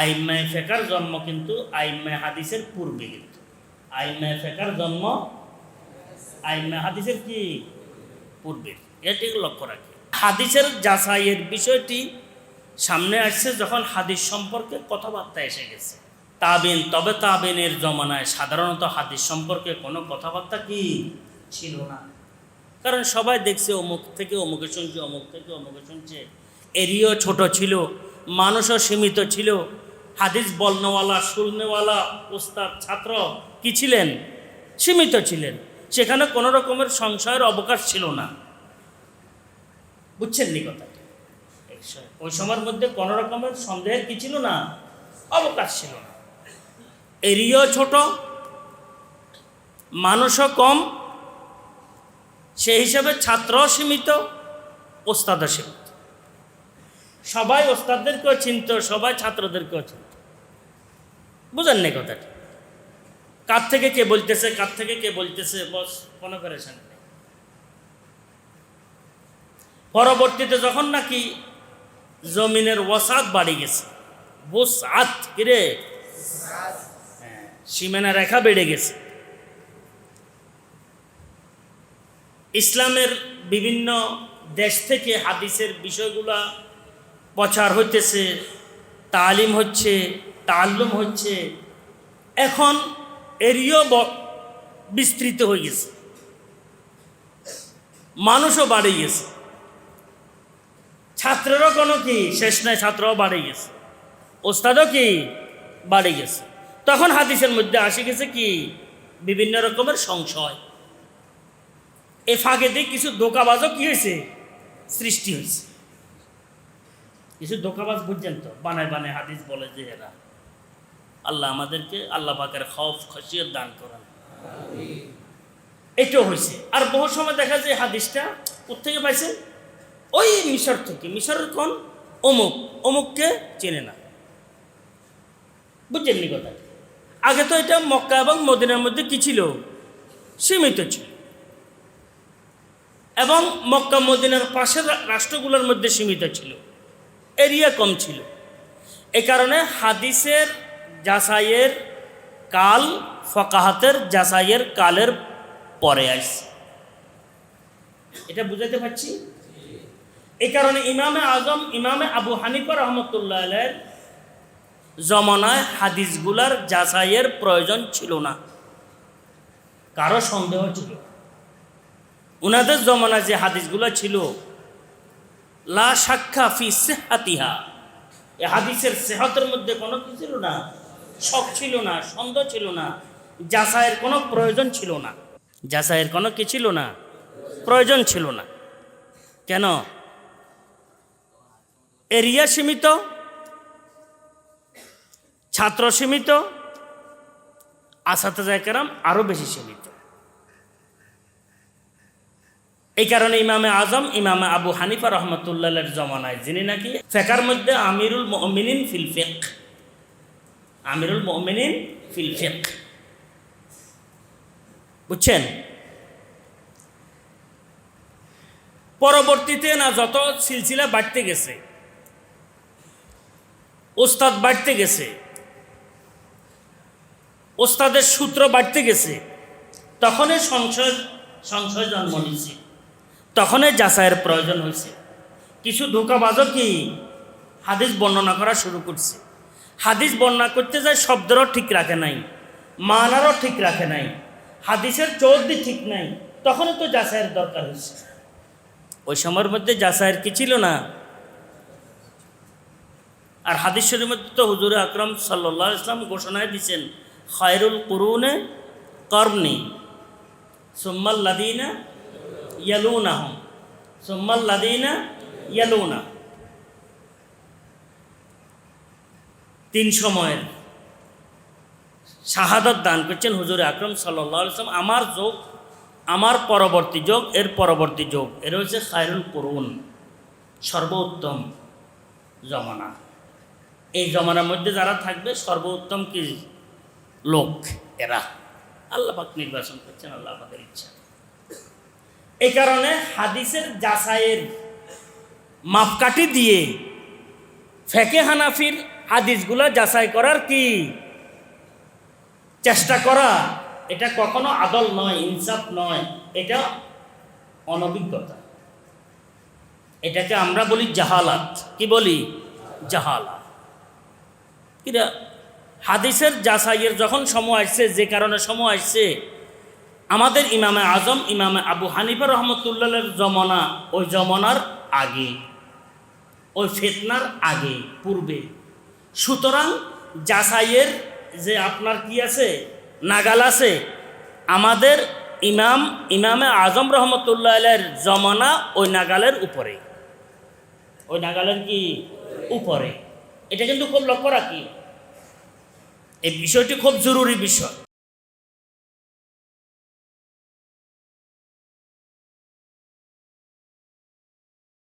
আইম্মায় ফেকার জন্ম কিন্তু আইম্মায় হাদিসের পূর্বে কিন্তু। আইম্মায় ফেকার জন্ম আইম্মায় হাদিসের কি? পূর্বে। এটি লক্ষ্য রাখি। হাদিসের যাচাইয়ের বিষয়টি সামনে আসছে যখন হাদিস সম্পর্কে কথাবার্তা এসে গেছে। তাবিন, তবে তাবিনের জমানায় সাধারণত হাদিস সম্পর্কে কোনো কথাবার্তা কি? ছিল না। কারণ সবাই দেখছে অমুক থেকে অমুকে শুনছে, অমুক থেকে অমুকে শুনছে। এরিয়াও ছোট ছিল, মানুষও সীমিত ছিল। হাদিস বলনেওয়ালা শুননেওয়ালা উস্তাদ ছাত্র কি ছিলেন? সীমিত ছিলেন। সেখানে কোনো রকমের সংশয়ের অবকাশ ছিল না। বুঝছেন নি কথাটা? ওই সময়ের মধ্যে কোনো রকমের সন্দেহের কি ছিল না? অবকাশ ছিল না। এরিয়াও ছোট, মানুষও কম, সেই হিসাবে ছাত্র সীমিত, ওস্তাদও সীমিত। সবাই ওস্তাদদেরকেও চিনত সবাই ছাত্রদেরকেও চিনত। বুঝেন না কথাটা? কার থেকে কে বলতেছে কার থেকে কে বলতেছে বস কোনো করেছেন পরবর্তীতে যখন নাকি জমিনের ওয়াসাদ বাড়ি গেছে বোসাত কিরে হ্যাঁ, সীমানা রেখা বেড়ে গেছে। ইসলামের বিভিন্ন দেশ থেকে হাদিসের বিষয়গুলা প্রচার হইতেছে, তালিম হচ্ছে, তাল্লুম হচ্ছে, এখন এরিও বিস্তৃত হয়ে গেছে। মানুষও বাড়ে গেছে। ছাত্রেরও কোনো কি শেষ নাই, ছাত্রও বাড়ে গেছে। ওস্তাদও কি বাড়ে গেছে। তখন হাদিসের মধ্যে আসে গেছে কি, বিভিন্ন রকমের সংশয়। এ ফাঁকে দিয়ে কিছু দোকাবাজও কি হয়েছে? সৃষ্টি হয়েছে। কিছু দোকাবাজ বুঝছেন তো বানায় বানায় হাদিস বলে যে এরা। আল্লাহ আমাদেরকে আল্লাহ পাকের খফ খসিয়ত দান করেন। এটাও হয়েছে। আর বহু সময় দেখা যায় হাদিসটা কোথেকে পাইছে? ওই মিশর থেকে। মিশরের কোন? অমুক। অমুককে চেনে না। বুঝছেন নি কথা আগে তো এটা মক্কা এবং মদিনার মধ্যে কি ছিল? সীমিত ছিল। এবং মক্কা মদিনার পাশের রাষ্ট্রগুলোর মধ্যে সীমিত ছিল। এরিয়া কম ছিল। এ কারণে হাদিসের যাচাইয়ের কাল ফকাহাতের যাচাইয়ের কালের পরে আসছে। এটা বুঝাতে পারছি? এই কারণে ইমামে আজম, ইমামে আবু হানিফা রহমতুল্লাহ আলের জমানায় হাদিসগুলার যাচাইয়ের প্রয়োজন ছিল না। কারও সন্দেহ ছিল। ওনাদের জমানায় যে হাদিসগুলো ছিল লা সাক্ষা ফি সেহাতিহা। এ হাদিসের সেহতের মধ্যে কোনো কি ছিল না, শখ ছিল না, সন্দেহ ছিল না, যাচাইয়ের কোনো প্রয়োজন ছিল না। যাচাইয়ের কোনো কি ছিল না? প্রয়োজন ছিল না। কেন? এরিয়া সীমিত, ছাত্র সীমিত, আসাতে জায়কারাম আরও বেশি সীমিত। এই কারণে ইমামে আজম, ইমামে আবু হানিফা রহমতুল্লাহের জমানায়, যিনি নাকি ফেকার মধ্যে আমিরুল মমিনিন ফিল ফেক। আমিরুল মমিনিন ফিল ফেক। বুঝছেন? পরবর্তীতে না যত সিলসিলা বাড়তে গেছে, ওস্তাদ বাড়তে গেছে, ওস্তাদের সূত্র বাড়তে গেছে, তখনই সংশয় সংশয় জন্ম নিয়েছে। তখনই যাচাইয়ের প্রয়োজন হয়েছে। কিছু ধোকাবাজও কি হাদিস বর্ণনা করা শুরু করছে। হাদিস বর্ণনা করতে যায় শব্দেরও ঠিক রাখে নাই, মানারও ঠিক রাখে নাই, হাদিসের চৌদ্দি ঠিক নাই, তখনই তো যাচাইয়ের দরকার হয়েছে। ওই সময়ের মধ্যে যাচাইয়ের কি ছিল না? আর হাদিস শরীর মধ্যে তো হুজুর আকরম সাল্লাহ ইসলাম ঘোষণায় দিচ্ছেন খয়রুল কুরুনে কর্মনি সুম্মাল্লাদিনা ইয়ালুনা হম সুম্মাল্লাদিনা ইয়ালুনা তিন সময়ের শাহাদত দান করছেন হুজুর আকরম সাল্লাহ ইসলাম আমার যোগ, আমার পরবর্তী যোগ, এর পরবর্তী যোগ। এর হচ্ছে খায়রুল করুন সর্বোত্তম জমানা। এই জমানার মধ্যে যারা থাকবে, সর্বোত্তম কি লোক? এরা। আল্লাপাক নির্বাচন করছেন, আল্লাহ ইচ্ছা। এই কারণে হাদিসের যাচাইয়ের মাপকাঠি দিয়ে ফেকে হানাফির হাদিসগুলা যাচাই করার কি চেষ্টা করা, এটা কখনো আদল নয়, ইনসাফ নয়, এটা অনভিজ্ঞতা। এটাকে আমরা বলি জাহালাত। কি বলি? জাহালা কিরা, হাদিসের যাচাইয়ের যখন সময় আসছে, যে কারণে সময় আসছে আমাদের ইমামে আজম, ইমামে আবু হানিফা রহমতুল্লাহের জমনা, ওই জমনার আগে, ওই ফেতনার আগে, পূর্বে। সুতরাং যাচাইয়ের যে আপনার কি আছে, নাগাল আছে, আমাদের ইমাম, ইমামে আজম রহমতুল্লাহের জমানা ওই নাগালের উপরে। ওই নাগালের কি? উপরে। এটা কিন্তু খুব লক্ষ্য রাখি। এই বিষয়টি খুব জরুরি বিষয়।